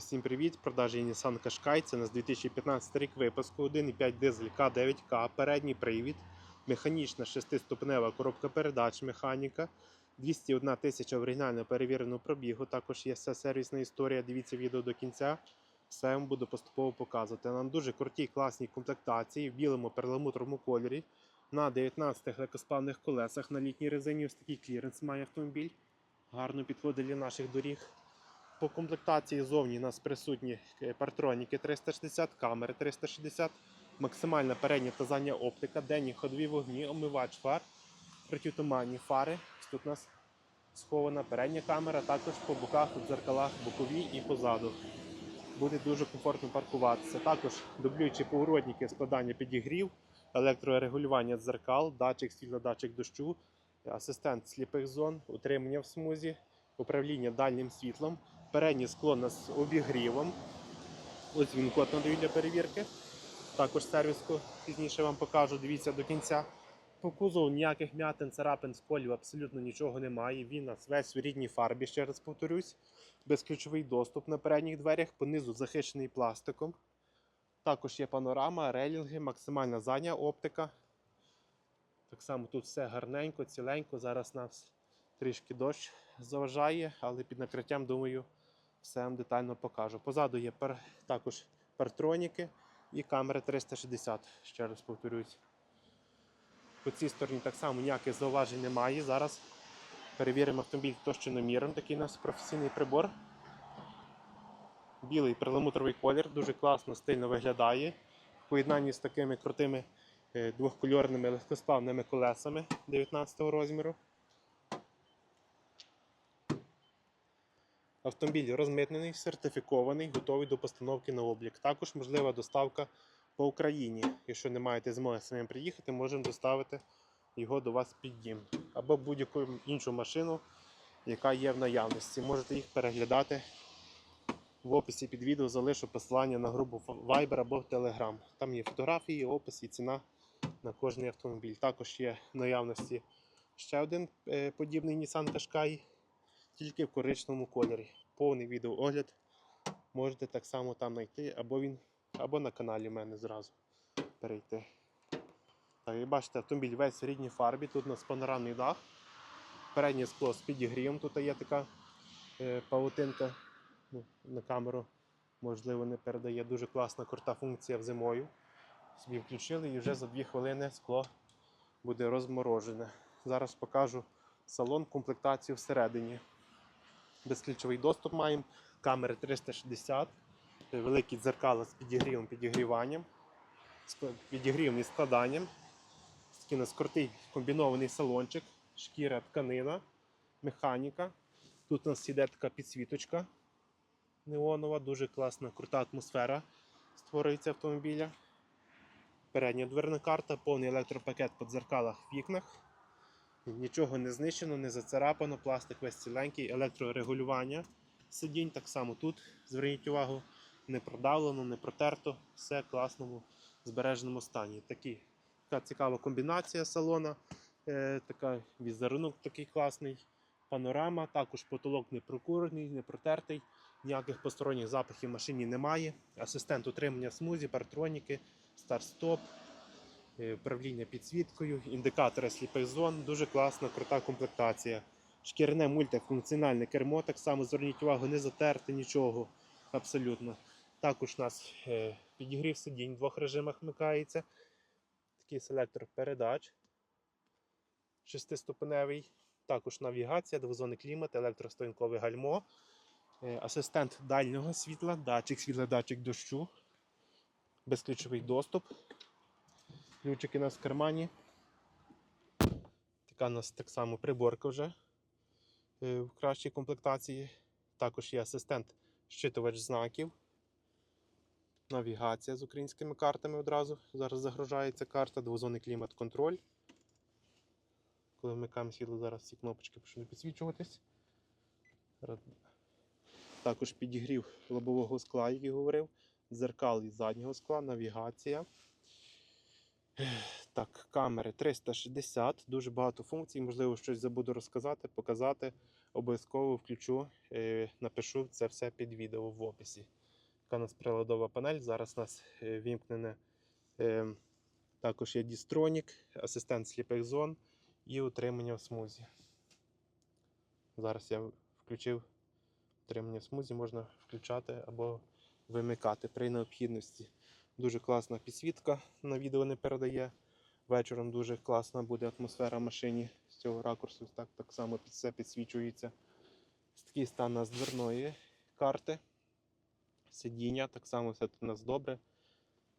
Всім привіт! Продажі Nissan Qashqai. Це у нас 2015 рік випуску 1,5 дизель К9К, передній привід, механічна шестиступнева коробка передач, механіка, 201 тисяча оригінально перевіреного пробігу. Також є вся сервісна історія. Дивіться відео до кінця. Все вам буду поступово показувати. Нам дуже круті, класній комплектації в білому перламутровому кольорі. На 19 легкосплавних колесах на літній резині ось такий кліренс має автомобіль. Гарно підходить для наших доріг. По комплектації зовні у нас присутні е, партроніки 360, камери 360, максимальна передня та задня оптика, денні ходові вогні, омивач фар, протитуманні фари. Тут у нас схована передня камера, також по боках, у дзеркалах, бокові і позаду. Буде дуже комфортно паркуватися. Також дублюючі поворотники, складання підігрів, електрорегулювання дзеркал, датчик світла, датчик дощу, асистент сліпих зон, утримання в смузі, управління дальнім світлом. Переднє скло з обігрівом. Ось він код надаю для перевірки. Також сервіску пізніше вам покажу, дивіться до кінця. По кузову ніяких м'ятин, царапин, сколів абсолютно нічого немає. Він нас весь в рідній фарбі, ще раз повторюсь. Безключовий доступ на передніх дверях, понизу захищений пластиком. Також є панорама, релінги, максимальна задня оптика. Так само тут все гарненько, ціленько. Зараз нас трішки дощ заважає, але під накриттям, думаю, все вам детально покажу. Позаду є пер... також партроніки і камери 360, ще раз повторюсь. По цій стороні так само ніяких зауважень немає. Зараз перевіримо автомобіль товщиноміром. Такий у нас професійний прибор. Білий перламутровий колір, дуже класно, стильно виглядає. В поєднанні з такими крутими е, двохкольорними легкосплавними колесами 19 розміру. Автомобіль розмитнений, сертифікований, готовий до постановки на облік. Також можлива доставка по Україні. Якщо не маєте змоги самим приїхати, можемо доставити його до вас під дім. Або будь-яку іншу машину, яка є в наявності. Можете їх переглядати. В описі під відео залишу посилання на групу Viber або Telegram. Там є фотографії, опис і ціна на кожний автомобіль. Також є в наявності ще один е, подібний Nissan Qashqai тільки в коричневому кольорі. Повний відеоогляд можете так само там знайти, або він, або на каналі в мене зразу перейти. Так, як бачите, автомобіль весь в рідній фарбі, тут у нас панорамний дах, переднє скло з підігрівом, тут є така е, павутинка ну, на камеру, можливо, не передає. Дуже класна крута функція в зимою. Собі включили і вже за 2 хвилини скло буде розморожене. Зараз покажу салон, комплектацію всередині безключовий доступ маємо, камери 360, е, великі дзеркала з підігрівом, підігріванням, ск- підігрівом і складанням. Такий у нас крутий комбінований салончик, шкіра, тканина, механіка. Тут у нас іде така підсвіточка неонова, дуже класна, крута атмосфера створюється автомобіля. Передня дверна карта, повний електропакет по дзеркалах в вікнах. Нічого не знищено, не зацарапано, пластик весь ціленький, електрорегулювання сидінь так само тут. Зверніть увагу, не продавлено, не протерто, все в класному збереженому стані. Такі, така цікава комбінація салона, е, така візерунок такий класний, панорама, також потолок не прокурений, не протертий, ніяких посторонніх запахів в машині немає. Асистент утримання смузі, партроніки, старт-стоп, управління підсвіткою, індикатори сліпих зон, дуже класна, крута комплектація. Шкіряне мультифункціональне кермо, так само зверніть увагу, не затерте нічого абсолютно. Також у нас е, підігрів сидінь в двох режимах вмикається. Такий селектор передач шестиступеневий. Також навігація, двозонний клімат, електростоянкове гальмо, е, асистент дальнього світла, датчик світла, датчик дощу, безключовий доступ. Ключики у нас в кармані. Така у нас так само приборка вже е, в кращій комплектації. Також є асистент щитувач знаків. Навігація з українськими картами одразу. Зараз загружається карта, двозонний клімат-контроль. Коли вмикаємо світло, зараз ці кнопочки почнуть підсвічуватись. Також підігрів лобового скла, як я говорив, дзеркал із заднього скла, навігація. Так, камери 360, дуже багато функцій, можливо, щось забуду розказати, показати. обов'язково включу, е, напишу це все під відео в описі. Така у нас приладова панель. Зараз у нас е, вімкнене. е, Також є дістронік, асистент сліпих зон і утримання в смузі. Зараз я включив утримання в смузі, можна включати або вимикати при необхідності. Дуже класна підсвітка на відео не передає. Вечором дуже класна буде атмосфера в машині з цього ракурсу. Так, так само під все підсвічується. Такий стан у нас дверної карти. Сидіння, так само все тут у нас добре,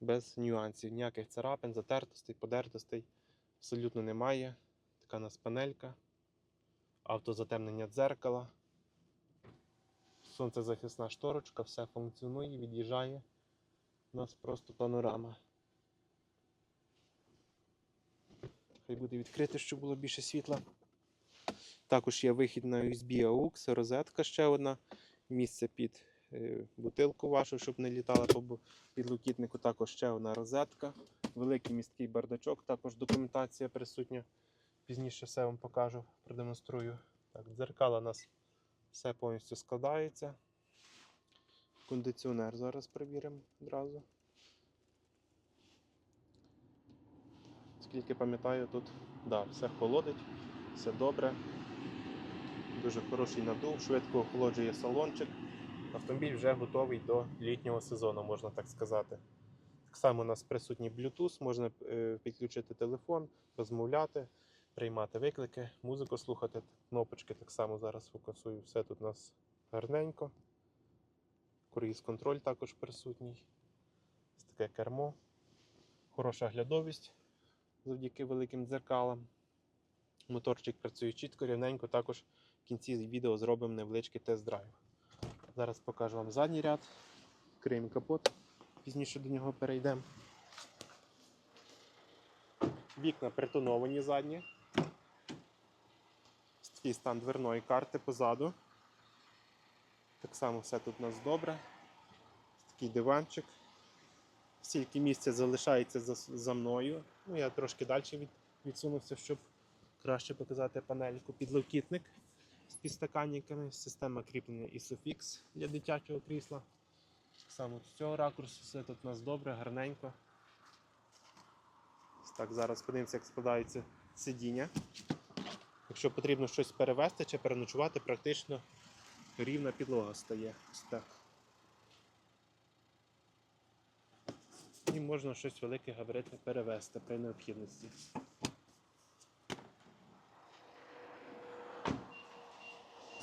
без нюансів. Ніяких царапин, затертостей, подертостей абсолютно немає. Така у нас панелька, автозатемнення дзеркала, сонцезахисна шторочка, все функціонує, від'їжджає. У нас просто панорама. Хай буде відкрите, щоб було більше світла. Також є вихід на USB AUX, розетка ще одна. Місце під е, бутилку вашу, щоб не літала по підлокітнику. Також ще одна розетка. Великий місткий бардачок, також документація присутня. Пізніше все вам покажу, продемонструю. Так, дзеркала у нас все повністю складається. Кондиціонер зараз перевіримо одразу. Скільки пам'ятаю, тут да, все холодить, все добре. Дуже хороший надув, швидко охолоджує салончик. Автомобіль вже готовий до літнього сезону, можна так сказати. Так само у нас присутній Bluetooth, можна е, підключити телефон, розмовляти, приймати виклики, музику слухати. Кнопочки так само зараз фокусую. Все тут у нас гарненько. Круїз контроль також присутній. Ось таке кермо. Хороша глядовість завдяки великим дзеркалам. Моторчик працює чітко, рівненько. Також в кінці відео зробимо невеличкий тест-драйв. Зараз покажу вам задній ряд. Криємо капот, пізніше до нього перейдемо. Вікна притоновані задні. Такий стан дверної карти позаду. Так само все тут у нас добре. Такий диванчик. Стільки місця залишається за, за мною. Ну, я трошки далі від, відсунувся, щоб краще показати панельку. Підлокітник з підстаканниками, система кріплення Isofix для дитячого крісла. Так само з цього ракурсу все тут у нас добре, гарненько. Так, зараз подивимося, як складається сидіння. Якщо потрібно щось перевезти чи переночувати, практично рівна підлога стає. Ось так. І можна щось велике габаритне перевезти при необхідності.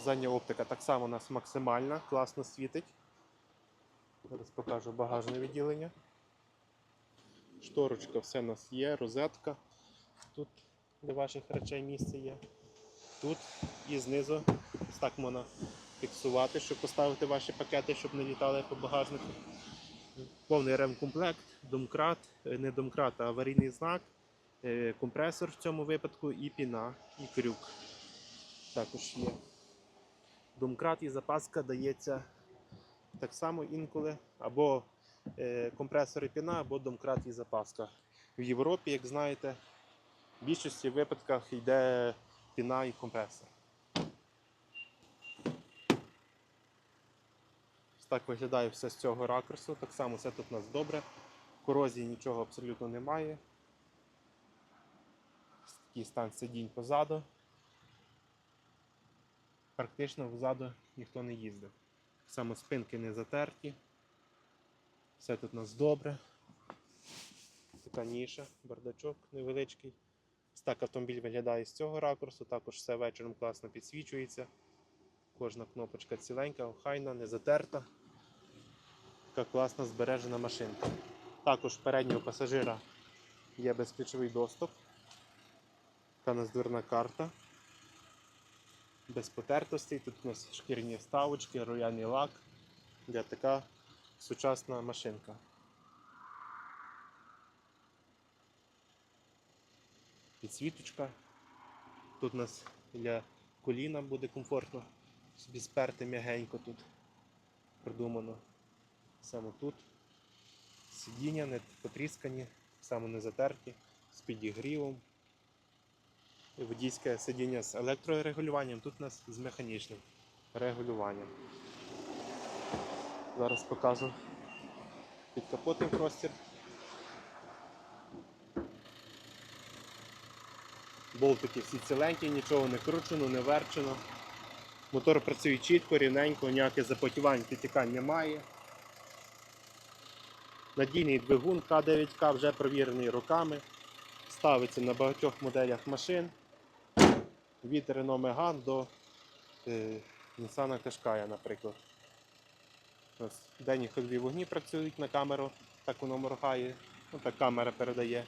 Задня оптика так само у нас максимальна, класно світить. Зараз покажу багажне відділення. Шторочка все у нас є, розетка. Тут для ваших речей місце є. Тут і знизу ось так можна фіксувати, щоб поставити ваші пакети, щоб не літали по багажнику. Повний ремкомплект, домкрат, е, не домкрат, а аварійний знак, е, компресор в цьому випадку і піна, і крюк. Також є. Домкрат і запаска дається так само інколи, або е, компресор і піна, або домкрат і запаска. В Європі, як знаєте, в більшості випадках йде піна і компресор. Ось так виглядає все з цього ракурсу. Так само все тут у нас добре. Корозії нічого абсолютно немає. Такий стан сидінь позаду. Практично взаду ніхто не їздив. Само спинки не затерті. Все тут у нас добре. Така ніша, бардачок невеличкий. Ось так автомобіль виглядає з цього ракурсу, також все вечором класно підсвічується. Кожна кнопочка ціленька, охайна, не затерта. Така класна збережена машинка. Також переднього пасажира є безключовий доступ. Така у карта. Без потертостей. Тут у нас шкірні вставочки, рояльний лак. Для така сучасна машинка. Підсвіточка. Тут у нас для коліна буде комфортно. Собі сперти м'ягенько тут придумано. Саме тут. Сидіння не потріскані, саме не затерті, з підігрівом. водійське сидіння з електрорегулюванням, тут у нас з механічним регулюванням. Зараз покажу підкапотний простір. Болтики всі ціленькі, нічого не кручено, не верчено. Мотор працює чітко, рівненько, ніяких запотівань, підтікань немає. Надійний двигун К9К вже провірений роками. Ставиться на багатьох моделях машин. Від Renault Megane до е, Nissan Qashqai, наприклад. Ось денні ходові вогні працюють на камеру, так воно моргає, ну, так камера передає.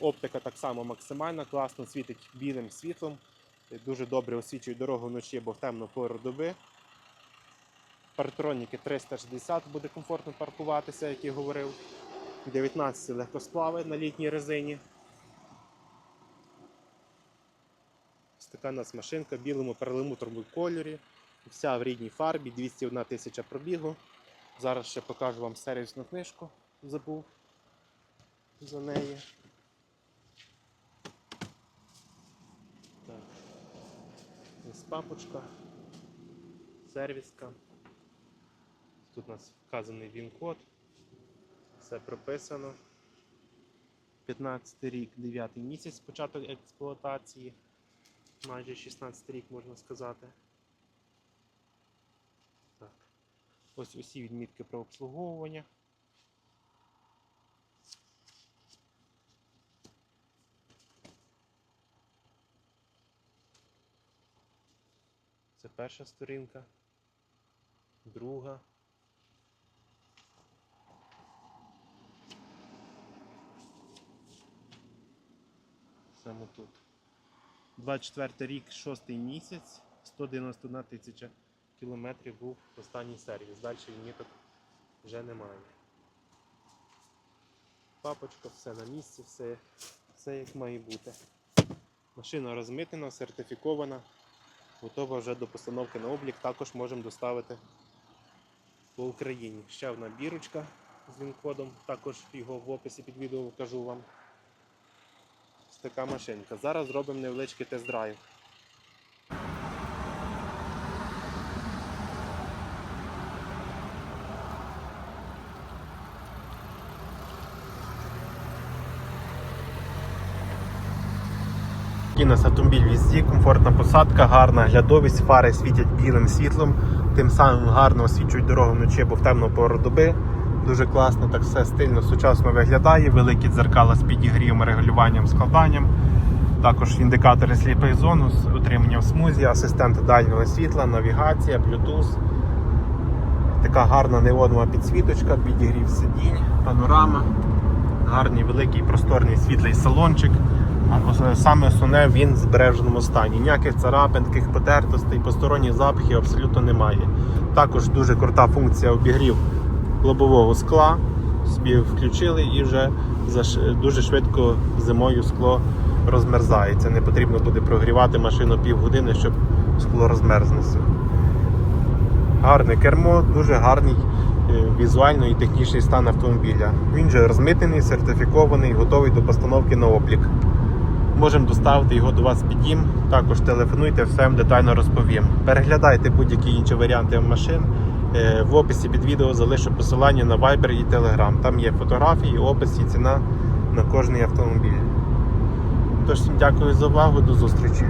Оптика так само максимальна, класно світить білим світлом. Е, Дуже добре освічує дорогу вночі або в темну пору доби. Парктроніки 360 буде комфортно паркуватися, як я говорив. 19 легкосплави на літній резині. Ось така у нас машинка в білому перламутровому кольорі. Вся в рідній фарбі, 201 тисяча пробігу. Зараз ще покажу вам сервісну книжку. Забув за неї. Так. Ось папочка. Сервіска. Тут у нас вказаний він-код. Все прописано. 15 рік, 9 місяць початок експлуатації. Майже 16 рік можна сказати. Так. Ось усі відмітки про обслуговування. Це перша сторінка, друга. Саме тут. 24 рік, 6 місяць, 191 тисяча кілометрів був останній сервіс. Далі відміток вже немає. Папочка, все на місці, все, все як має бути. Машина розмитнена, сертифікована, готова вже до постановки на облік. Також можемо доставити по Україні. Ще одна бірочка з він-кодом, також його в описі під відео покажу вам. Така машинка. Зараз зробимо невеличкий тест-драйв. Такий нас автомобіль в їзді, комфортна посадка, гарна глядовість, фари світять білим світлом, тим самим гарно освічують дорогу вночі або в темну пору доби. Дуже класно, так все стильно, сучасно виглядає. Великі дзеркала з підігрівом, регулюванням, складанням. Також індикатори сліпих зон, утримання в смузі, асистент дальнього світла, навігація, Bluetooth. Така гарна неонова підсвіточка, підігрів сидінь, панорама, гарний великий просторний світлий салончик. А саме основне він в збереженому стані. Ніяких царапин, таких потертостей, посторонніх запахів абсолютно немає. Також дуже крута функція обігрів лобового скла. Собі включили і вже дуже швидко зимою скло розмерзається. Не потрібно буде прогрівати машину півгодини, щоб скло розмерзлося. Гарне кермо, дуже гарний е, візуально і технічний стан автомобіля. Він же розмитнений, сертифікований, готовий до постановки на облік. Можемо доставити його до вас під дім. Також телефонуйте, все вам детально розповім. Переглядайте будь-які інші варіанти машин. Е, В описі під відео залишу посилання на Viber і Telegram. Там є фотографії, опис і ціна на кожний автомобіль. Тож, всім дякую за увагу, до зустрічі.